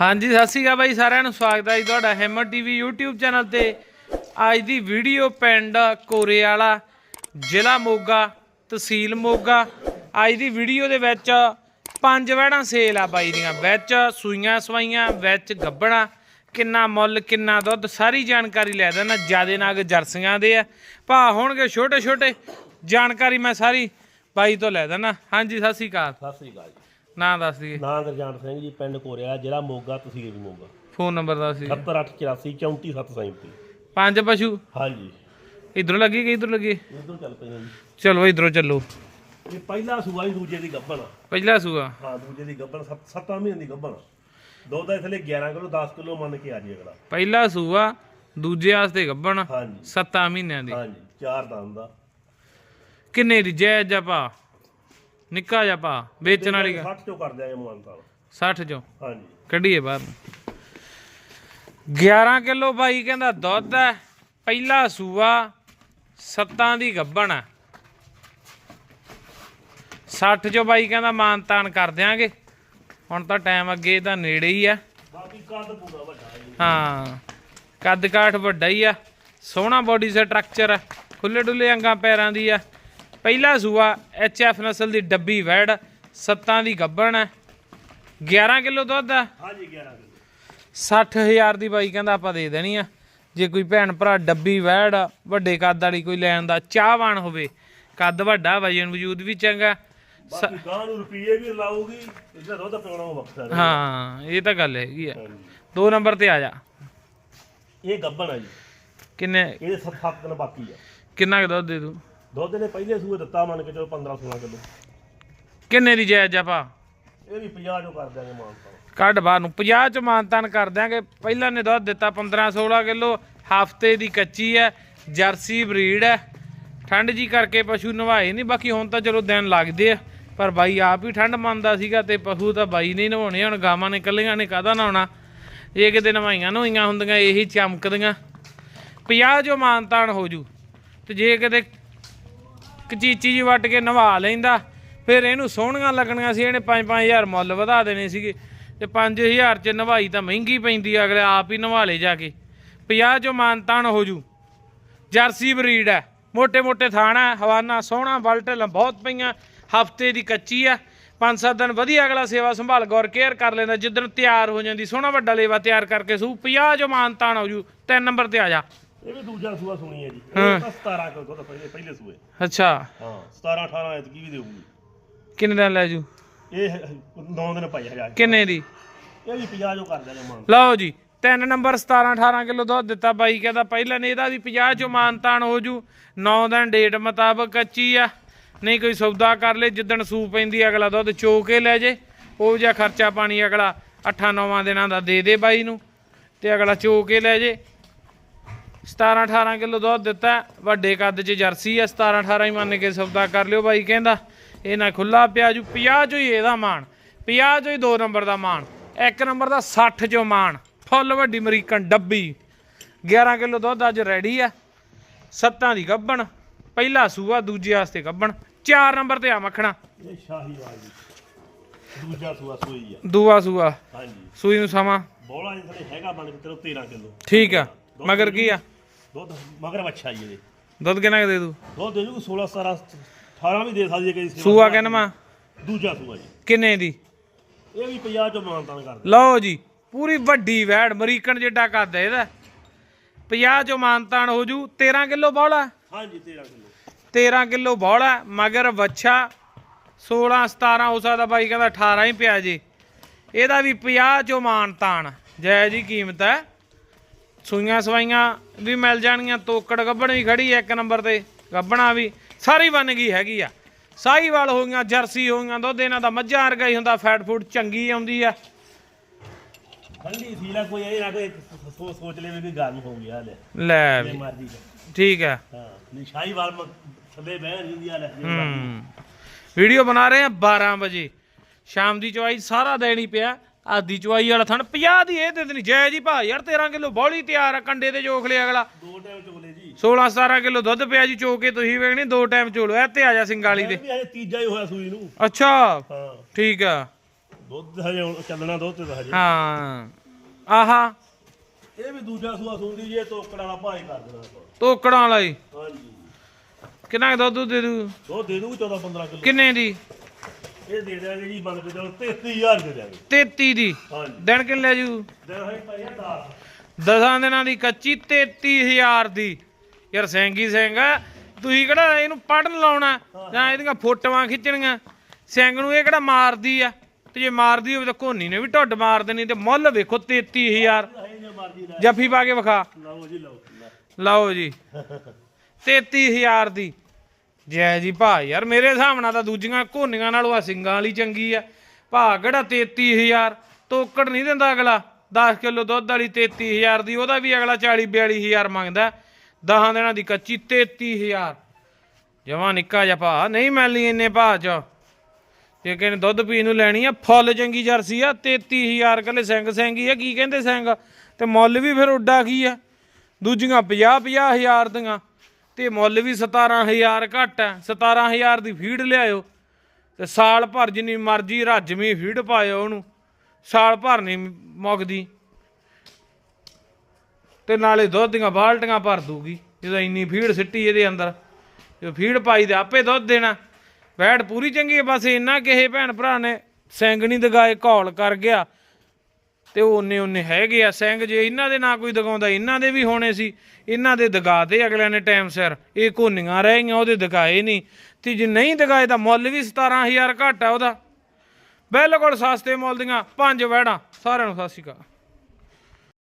ਹਾਂਜੀ, ਸਤਿ ਸ਼੍ਰੀ ਅਕਾਲ ਬਾਈ, ਸਾਰਿਆਂ ਨੂੰ ਸਵਾਗਤ ਹੈ ਜੀ ਤੁਹਾਡਾ ਹਿੰਮਤ ਟੀਵੀ YouTube ਚੈਨਲ ਤੇ। ਅੱਜ ਦੀ ਵੀਡੀਓ ਪਿੰਡ ਕੋਰੇ ਵਾਲਾ ਜ਼ਿਲ੍ਹਾ ਮੋਗਾ, ਤਹਿਸੀਲ ਮੋਗਾ। ਅੱਜ ਦੀ ਵੀਡੀਓ ਦੇ ਵਿੱਚ ਪੰਜ ਵਹਿਣਾ ਸੇਲ ਆ ਬਾਈ ਦੀਆਂ, ਵਿੱਚ ਸੂਈਆਂ ਸਵਾਈਆਂ, ਵਿੱਚ ਗੱਬਣਾ, ਕਿੰਨਾ ਮੁੱਲ, ਕਿੰਨਾ ਦੁੱਧ, ਸਾਰੀ ਜਾਣਕਾਰੀ ਲੈ ਦੇਣਾ ਜਿਆਦੇ ਨਾਗ ਜਰਸੀਆਂ ਦੇ ਆ। ਭਾ ਹੋਣਗੇ ਛੋਟੇ ਛੋਟੇ ਜਾਣਕਾਰੀ ਮੈਂ ਸਾਰੀ ਬਾਈ ਤੋਂ ਲੈ ਦੇਣਾ ਹਾਂਜੀ, ਸਤਿ ਸ਼੍ਰੀ ਅਕਾਲ। ਸਤਿ ਸ੍ਰੀ ਅਕਾਲ ਜੀ। ਨਾਂ ਦੱਸ ਦਈਏ। ਨਾਂ ਗੁਰਜਾਨ ਸਿੰਘ ਜੀ ਪਿੰਡ ਕੋਰਿਆ ਜ਼ਿਲ੍ਹਾ ਮੋਗਾ ਤਹਿਸੀਲ ਵੀ ਮੋਗਾ। ਫੋਨ ਨੰਬਰ ਦੱਸ ਦਈਏ। 7884 34737 ਪੰਜ ਪਸ਼ੂ? ਹਾਂਜੀ। ਇਧਰੋਂ ਲੱਗੀ ਕਿ ਇਧਰੋਂ ਲੱਗੀ? ਇਧਰੋਂ ਚੱਲ ਜੀ। ਚਲੋ ਇਧਰੋਂ ਚੱਲੋ। ਇਹ ਪਹਿਲਾ ਸੂਆ ਹੀ ਦੂਜੇ ਦੀ ਗੱਬਣ ਪਹਿਲਾ ਸੂਆ? ਹਾਂ ਦੂਜੇ ਦੀ ਗੱਬਣ 7 ਮਹੀਨੇ ਦੀ ਗੱਬਣ ਦੁੱਧ ਦਾ ਇਥਲੇ 11 ਕਿਲੋ 10 ਕਿਲੋ ਮੰਨ ਕੇ ਆ ਜੀ ਅਗਲਾ। ਪਹਿਲਾ ਸੂਆ ਦੂਜੇ ਵਾਸਤੇ ਗੱਬਣ ਹਾਂਜੀ। 7 ਮਹੀਨਿਆਂ ਦੀ। ਹਾਂਜੀ ਚਾਰ ਦੰਦ ਦਾ ਕਿੰਨੇ ਦੀ? ਜੈ ਜਪਾ ਨਿੱਕਾ ਜਪਾ ਵੇਚਣ ਵਾਲੀ 60 ਚੋਂ ਕਰ ਦਿਆਂਗੇ ਮਾਨਤਾ 60 ਚੋਂ? ਹਾਂਜੀ। ਕੱਢੀਏ ਬਾਹਰ ਨੂੰ। 11 ਕਿਲੋ ਬਾਈ ਕਹਿੰਦਾ ਦੁੱਧ ਹੈ ਪਹਿਲਾ ਸੂਆ ਸੱਤਾਂ ਦੀ ਗੱਬਣ ਹੈ। 60 ਚੋਂ ਬਾਈ ਕਹਿੰਦਾ ਮਾਨ ਤਾਨ ਕਰ ਦਿਆਂਗੇ। ਹੁਣ ਤਾਂ ਟਾਈਮ ਅੱਗੇ ਤਾਂ ਨੇੜੇ ਹੀ ਆ। ਬਾਕੀ ਕੱਦ ਪੂਰਾ ਵੱਡਾ। ਹਾਂ ਕੱਦ ਕਾਠ ਵੱਡਾ ਹੀ ਆ। ਸੋਹਣਾ ਬੋਡੀ ਸਟਰਕਚਰ ਆ ਖੁੱਲੇ ਡੁੱਲੇ ਅੰਗਾਂ ਪੈਰਾਂ ਦੀ ਆ। ਪਹਿਲਾ ਸੂਆ ਐਚ ਐਫ ਨਸਲ ਦੀ ਡੱਬੀ ਵੈੜ ਸੱਤਾਂ ਦੀ ਗੱਬਣ ਹੈ। 11 ਕਿਲੋ ਦੁੱਧ ਆ ਹਾਂਜੀ 11 ਕਿਲੋ। 60000 ਦੀ ਬਾਈ ਕਹਿੰਦਾ ਆਪਾਂ ਦੇ ਦੇਣੀ ਆ। ਜੇ ਕੋਈ ਭੈਣ ਭਰਾ ਡੱਬੀ ਵੈੜ ਵੱਡੇ ਕੱਦ ਵਾਲੀ ਕੋਈ ਲੈਣ ਦਾ ਚਾਹਵਾਨ ਹੋਵੇ ਕੱਦ ਵੱਡਾ ਵਜਨ ਵਜੂਦ ਵੀ ਚੰਗਾ ਬਾਕੀ ਗਾਂ ਨੂੰ ਰੁਪਈਏ ਵੀ ਲਾਊਗੀ ਇਹਦਾ ਦੁੱਧ ਪਿਉਣਾ ਉਹ ਵਕਤ ਹਾਂ ਇਹ ਤਾਂ ਗੱਲ ਹੈਗੀ ਆ। ਦੋ ਨੰਬਰ ਤੇ ਆ ਜਾ। ਇਹ ਗੱਬਣ ਹੈ ਜੀ। ਕਿੰਨੇ ਇਹਦੇ 7 ਦਿਨ ਬਾਕੀ ਆ। ਕਿੰਨਾ ਕੁ ਦੁੱਧ ਦੇ ਦੂ? ਦੁੱਧ ਨੇ ਪਹਿਲੇ ਸੂਏ ਦਿੱਤਾ ਮੰਨ ਕੇ ਚਲੋ 15 16 ਕਿਲੋ। ਕਿੰਨੇ ਦੀ ਜਾਇਜ਼ ਆ ਭਾ? ਇਹ ਵੀ 50 ਜੋ ਕਰ ਦਿਆਂਗੇ ਮਾਨਤਾ ਕੱਢ ਬਾਹਰ ਨੂੰ 50 ਚ ਮਾਨਤਾਨ ਕਰ ਦਿਆਂਗੇ। ਪਹਿਲਾਂ ਨੇ ਦੁੱਧ ਦਿੱਤਾ 15 16 ਕਿਲੋ ਹਫ਼ਤੇ ਦੀ ਕੱਚੀ ਹੈ ਜਰਸੀ ਬਰੀਡ ਹੈ ਠੰਡ ਜੀ ਕਰਕੇ ਪਸ਼ੂ ਨਵਾਏ ਨਹੀਂ ਬਾਕੀ ਹੁਣ ਤਾਂ ਚਲੋ ਦਿਨ ਲੱਗਦੇ ਆ। ਪਰ ਬਾਈ ਆਪ ਹੀ ਠੰਡ ਮੰਨਦਾ ਸੀਗਾ ਤੇ ਪਸ਼ੂ ਤਾਂ ਬਾਈ ਨੇ ਹੀ ਨਵਾਉਣੇ ਹੁਣ ਗਾਵਾਂ ਨੇ ਕੱਲੀਆਂ ਨੇ ਕਾਹਦਾ ਨਹਾਉਣਾ? ਇਹ ਕਿਤੇ ਨਵਾਈਆਂ ਨਵਾਈਆਂ ਹੁੰਦੀਆਂ ਇਹੀ ਚਮਕਦੀਆਂ। 50 ਜੋ ਮਾਨਤਾਨ ਹੋ ਜੂ। ਤੇ ਜੇ ਕਿਤੇ ਇੱਕ ਚੀਚੀ ਜੀ ਵੱਟ ਕੇ ਨਵਾ ਲੈਂਦਾ, ਫਿਰ ਇਹਨੂੰ ਸੋਹਣੀਆਂ ਲੱਗਣੀਆਂ ਸੀ, ਇਹਨੇ 5-5000 ਮੁੱਲ ਵਧਾ ਦੇਣੇ ਸੀਗੇ। ਤੇ 5000 ਚ ਨਵਾਈ ਤਾਂ ਮਹਿੰਗੀ ਪੈਂਦੀ ਅਗਲੇ ਆਪ ਹੀ ਨਵਾ ਲੈ ਜਾ ਕੇ। 50 ਜੋ ਮਾਨਤਾਨ ਹੋ ਜੂ। ਜਰਸੀ ਬਰੀਡ ਹੈ ਮੋٹے-ਮੋٹے ਥਾਣਾ ਹਵਾਨਾ ਸੋਹਣਾ, ਬਲਟਲ ਬਹੁਤ ਪਈਆਂ, ਹਫ਼ਤੇ ਦੀ ਕੱਚੀ ਆ 5-7 ਦਿਨ ਵਧੀਆ ਅਗਲਾ ਸੇਵਾ ਸੰਭਾਲ ਗੌਰ ਕੇਅਰ ਕਰ ਲੈਂਦਾ ਜਿੱਦਣ ਤਿਆਰ ਹੋ ਜਾਂਦੀ, ਸੋਹਣਾ ਵੱਡਾ ਲੇਵਾ ਤਿਆਰ ਕਰਕੇ ਸੂ 50 ਜੋ ਮਾਨਤਾਨ ਹੋ ਜੂ 3 ਨੰਬਰ ਤੇ ਆ ਜਾ। ਇਹ ਵੀ ਦੂਜਾ ਸੂਆ ਸੁਣੀ ਹੈ ਜੀ। ਇਹ ਤਾਂ 17 ਕਿਲੋ ਦੁੱਧ ਪਹਿਲੇ ਪਹਿਲੇ ਸੂਏ। ਅੱਛਾ। ਹਾਂ 17 18 ਐਤਕੀ ਵੀ ਦੇਊਗੀ। ਕਿੰਨੇ ਦਿਨ ਲੈ ਜੂ? ਇਹ 9 ਦਿਨ ਪਾਈ ਹਜਾ ਕਿੰਨੇ ਦੀ? ਇਹ ਵੀ 50 ਜੋ ਕਰ ਦਿਆਂਗੇ ਮਾਨ ਲਓ ਜੀ ਤਿੰਨ ਨੰਬਰ 17 18 ਕਿਲੋ ਦੁੱਧ ਦਿੱਤਾ ਬਾਈ ਕਹਿੰਦਾ ਪਹਿਲਾਂ ਨੇ ਇਹਦਾ ਵੀ 50 ਚੋਂ ਮਾਨਤਾਨ ਹੋ ਜੂ। 9 ਦਿਨ ਡੇਟ ਮੁਤਾਬਕ ਕੱਚੀ ਆ। ਨਹੀਂ ਕੋਈ ਸੌਦਾ ਕਰ ਲੇ ਜਿੱਦਣ ਸੂ ਪੈਂਦੀ ਅਗਲਾ ਦੁੱਧ ਚੋ ਕੇ ਲੈ ਜੇ। ਉਹ ਜਿਹਾ ਖਰਚਾ ਪਾਣੀ ਅਗਲਾ 8-9 ਦਿਨਾਂ ਦਾ ਦੇ ਦੇ ਬਾਈ ਨੂੰ। ਤੇ ਅਗਲਾ ਚੋ ਕੇ ਲੈ ਜੇ। 17 18 ਕਿਲੋ ਦੁੱਧ ਦਿੱਤਾ। ਵੱਡੇ ਕੱਦ 'ਚ ਜਰਸੀ ਆ 17 18 ਹੀ ਮੰਨ ਕੇ ਸੌਦਾ ਕਰ ਲਿਓ ਬਾਈ ਕਹਿੰਦਾ। ਇਹ ਨਾ ਖੁੱਲਾ ਪਿਆ ਜੂ 50 ਚੋਂ ਹੀ ਇਹਦਾ ਮਾਣ 50 ਚੋਂ ਹੀ 2 ਨੰਬਰ ਦਾ ਮਾਣ ਇੱਕ ਨੰਬਰ ਦਾ 60 ਚੋਂ ਮਾਣ ਫੁੱਲ ਵੱਡੀ ਅਮਰੀਕਨ ਡੱਬੀ। 11 ਕਿਲੋ ਦੁੱਧ ਅੱਜ ਰੈਡੀ ਆ ਸੱਤਾਂ ਦੀ ਗੱਬਣ ਪਹਿਲਾ ਸੂਆ ਦੂਜੇ ਵਾਸਤੇ ਗੱਬਣ 4 ਨੰਬਰ ਤੇ ਆ ਮੱਖਣਾ। ਇਹ ਸ਼ਾਹੀ ਵਾਲ ਜੀ। ਦੂਜਾ ਸੂਆ ਸੂਈ ਆ। ਦੂਆ ਸੂਆ ਹਾਂਜੀ। ਸੂਈ ਨੂੰ ਸਮਾਂ। ਬੋਲਾ ਜੀ ਥਲੇ ਹੈਗਾ ਬਣ ਕੇ ਚਲੋ 13 ਕਿਲੋ। ਠੀਕ ਆ ਮਗਰ ਕੀ ਆ? ਦੁੱਧ ਮਗਰ ਵੱਛਾ ਜੀ ਇਹਦੇ। ਦੁੱਧ ਕਿੰਨਾ ਕੁ ਦੇ ਦੂ? ਦੁੱਧ ਦੇ ਜੂਗੀ 16 17 18 ਵੀ ਦੇ ਸਕਦੀ ਹੈ ਕਈ ਸੂਆ ਕਿੰਨਵਾ ਦੂਜਾ ਸੂਆ ਜੀ। ਕਿੰਨੇ ਦੀ? ਇਹ ਵੀ 50 ਚੋਂ ਮਾਨਤਾਨ ਕਰ ਲਓ ਜੀ ਪੂਰੀ ਵੱਡੀ ਵੈੜ ਅਮਰੀਕਨ ਜਿੱਡਾ ਕੱਦ ਹੈ ਇਹਦਾ। 50 ਚੋਂ ਮਾਨਤਾਨ ਹੋ ਜੂ 13 ਕਿਲੋ ਬੌਲਾ? ਹਾਂਜੀ 13 ਕਿਲੋ। 13 ਕਿਲੋ ਬੌਲਾ ਮਗਰ ਵੱਛਾ 16 17 ਹੋ ਸਕਦਾ ਬਾਈ ਕਹਿੰਦਾ 18 ਹੀ ਪਿਆ ਜੀ। ਇਹਦਾ ਵੀ 50 ਚੋਂ ਮਾਨਤਾਨ। ਜੈ ਜੀ ਕੀਮਤ ਹੈ। ਸੂਈਆਂ ਸਵਾਈਆਂ ਵੀ ਮਿਲ ਜਾਣਗੀਆਂ ਤੋਕੜ ਗੱਬਣ ਵੀ ਖੜੀ ਇੱਕ ਨੰਬਰ ਤੇ ਗੱਬਣਾ ਵੀ ਸਾਰੀ ਬਣ ਗਈ ਹੈਗੀ ਆ। ਸਾਹੀਵਾਲ ਹੋ ਗਈਆਂ ਜਰਸੀ ਹੋ ਗਈਆਂ ਦੁੱਧ ਇਹਨਾਂ ਦਾ ਮੱਝਾਂ ਵਰਗਾ ਹੀ ਹੁੰਦਾ ਫੈਟ ਫੂਡ ਚੰਗੀ ਆਉਂਦੀ ਆ। ਠੰਡੀ ਸੀ ਨਾ ਕੋਈ ਇਹ ਨਾ ਕੋਈ ਸੋਚ ਸੋਚ ਲੈ ਵੀ ਗਰਮ ਹੋ ਗਿਆ ਲੈ ਲੈ ਵੀ। ਮਰਜ਼ੀ ਠੀਕ ਹੈ ਹਾਂ ਨਿਸ਼ਾਈ ਵਾਲ ਮ- ਥੱਲੇ ਬਹਿ ਰਹੀ ਆ ਲੈ ਜੇ ਮਰਜ਼ੀ। ਹੂੰ ਵੀਡੀਓ ਬਣਾ ਰਹੇ ਆ 12 ਵਜੇ। ਸ਼ਾਮ ਦੀ ਚਵਾਈ ਸਾਰਾ ਦੇਣ ਹੀ ਪਿਆ। ਆਦੀ ਚਵਾਈ ਵਾਲਾ ਥਣ 50 ਦੀ ਇਹ ਤੇ ਨਹੀਂ ਜੈ ਜੀ ਭਾ ਯਾਰ 13 ਕਿਲੋ ਬੌਲੀ ਤਿਆਰ ਆ ਕੰਡੇ ਤੇ ਜੋਖ ਲਿਆ ਅਗਲਾ। ਦੋ ਟਾਈਮ ਚੋਲੇ ਜੀ। 16 17 ਕਿਲੋ ਦੁੱਧ ਪਿਆ ਜੀ ਚੋ ਕੇ ਤੁਸੀਂ ਵੇਖਣੀ ਦੋ ਟਾਈਮ ਚੋਲੋ। ਐ ਤੇ ਆ ਜਾ ਸਿੰਗਾਲੀ ਦੇ। ਵੀ ਇਹ ਤੀਜਾ ਹੀ ਹੋਇਆ ਸੂਈ ਨੂੰ। ਅੱਛਾ। ਹਾਂ। ਠੀਕ ਆ। ਦੁੱਧ ਹਜੇ ਹੁਣ ਚੱਲਣਾ ਦੁੱਧ ਤੇ ਤਾਂ ਹਜੇ। ਹਾਂ। ਆਹਾ। ਇਹ ਵੀ ਦੂਜਾ ਸੂਆ ਸੁੰਦੀ ਜੇ ਤੋਕੜਾ ਵਾਲਾ ਭਾਈ ਕਰ ਦੇਣਾ। ਤੋਕੜਾਂ ਵਾਲਾ ਹੀ। ਹਾਂਜੀ। ਕਿੰਨਾ ਕੁ ਦੁੱਧ ਦੇ ਦੂ? ਦੁੱਧ ਦੇ ਦੂ 14 15 ਕਿਲੋ। ਕਿੰਨੇ ਦੀ? ਇਹ ਦੇ ਦਿਆਂਗੇ ਜੀ ਬੰਦ ਕੇ ਚਲੋ 33000 ਦੇ ਦਿਆਂਗੇ। 33 ਦੀ? ਹਾਂਜੀ। ਦਿਨ ਕਿੰਨੇ ਲੈ ਜੂ? ਦੇ ਹੈ ਭਾਈ 10 ਦਸਾਂ। ਦਿਨਾਂ ਦੀ ਕੱਚੀ 33000 ਦੀ। ਯਾਰ ਸੈਂਗੀ ਸਿੰਘ ਤੁਸੀਂ ਕਿਹੜਾ ਇਹਨੂੰ ਪੜਨ ਲਾਉਣਾ? ਜਾਂ ਇਹਦੀਆਂ ਫੋਟੋਆਂ ਖਿੱਚਣੀਆਂ? ਸਿੰਘ ਨੂੰ ਇਹ ਕਿਹੜਾ ਮਾਰਦੀ ਆ? ਤੇ ਜੇ ਮਾਰਦੀ ਹੋਵੇ ਤਾਂ ਕੋਨੀ ਨੇ ਵੀ ਢੁੱਡ ਮਾਰ ਦੇਣੀ ਤੇ ਮੁੱਲ ਵੇਖੋ 33000 ਹੈ ਜੇ ਮਰਜ਼ੀ ਲੈ। ਜੱਫੀ ਪਾ ਕੇ ਵਿਖਾ। ਲਓ ਜੀ ਲਓ। ਲਓ ਜੀ। 33000 ਦੀ। ਜੈ ਜੀ ਭਾ ਯਾਰ, ਮੇਰੇ ਹਿਸਾਬ ਨਾਲ ਤਾਂ ਦੂਜੀਆਂ ਕੋਨੀਆਂ ਨਾਲੋਂ ਆ ਸਿੰਘਾਂ ਵਾਲੀ ਚੰਗੀ ਆ। ਭਾ ਕਿਹੜਾ 33000 ਤੋਕੜ ਨਹੀਂ ਦਿੰਦਾ ਅਗਲਾ। 10 ਕਿਲੋ ਦੁੱਧ ਵਾਲੀ 33000 ਦੀ, ਉਹਦਾ ਵੀ ਅਗਲਾ 40 42000 ਮੰਗਦਾ। 10 ਦਿਨਾਂ ਦੀ ਕੱਚੀ 33000 ਜਮਾ ਨਿੱਕਾ ਜਿਹਾ ਭਾ, ਨਹੀਂ ਮਿਲਣੀ ਇੰਨੇ ਭਾ ਚ। ਜੇ ਕਿਸੇ ਨੇ ਦੁੱਧ ਪੀਣ ਨੂੰ ਲੈਣੀ ਆ, ਫੁੱਲ ਚੰਗੀ ਜਰਸੀ ਆ 33000 ਕੱਲੇ ਸਿੰਘ ਸਿੰਘੀ ਆ, ਕੀ ਕਹਿੰਦੇ ਸਿੰਘ? ਤੇ ਮੁੱਲ ਵੀ ਫਿਰ ਉੱਡਾ ਕੀ ਆ? ਦੂਜੀਆਂ 50 50000 ਦੀਆਂ। ਤੇ ਮੁੱਲ ਵੀ 17000 ਘੱਟ ਹੈ। 17000 ਦੀ ਫੀਡ ਲਿਆਇਓ ਤੇ ਸਾਲ ਭਰ ਜਿੰਨੀ ਮਰਜ਼ੀ ਰੱਜਵੀਂ ਫੀਡ ਪਾਇਓ ਉਹਨੂੰ, ਸਾਲ ਭਰ ਨਹੀਂ ਮੁੱਕਦੀ। ਤੇ ਨਾਲੇ ਦੁੱਧ ਦੀਆਂ ਬਾਲਟੀਆਂ ਭਰ ਦੂਗੀ ਜਦੋਂ ਇੰਨੀ ਫੀਡ ਸਿੱਟੀ ਇਹਦੇ ਅੰਦਰ। ਜੋ ਫੀਡ ਪਾਈ ਤੇ ਆਪੇ ਦੁੱਧ ਦੇਣਾ। ਵੈੜ ਪੂਰੀ ਚੰਗੀ ਹੈ, ਬਸ ਇੰਨਾ ਕਿਸੇ ਭੈਣ ਭਰਾ ਨੇ ਸਿੰਘ ਨਹੀਂ ਦਗਾਏ, ਘੋਲ ਕਰ ਗਿਆ। ਤੇ ਉਹ ਉਹਨੇ ਉਹਨੇ ਹੈਗੇ ਆ, ਸਿੰਘ ਜੇ ਇਹਨਾਂ ਦੇ ਨਾ ਕੋਈ ਦਗਾਉਂਦਾ, ਇਹਨਾਂ ਦੇ ਵੀ ਹੋਣੇ ਸੀ। ਇਹਨਾਂ ਦੇ ਦਗਾ ਅਗਲਿਆਂ ਨੇ ਟਾਈਮ ਸਿਰ। ਇਹ ਕੋਨੀਆਂ ਰਹਿ ਗਈਆਂ, ਉਹਦੇ ਦਗਾਏ ਨਹੀਂ। ਤੇ ਜੇ ਨਹੀਂ ਦਗਾਏ ਤਾਂ ਮੁੱਲ ਵੀ 17000 ਘੱਟ ਆ ਉਹਦਾ। ਬਿਲਕੁਲ ਸਸਤੇ ਮੁੱਲ ਦੀਆਂ, ਪੰਜ ਵੈੜਾਂ ਸਾਰਿਆਂ ਨੂੰ ਸਤਿ ਸ਼੍ਰੀ ਅਕਾਲ।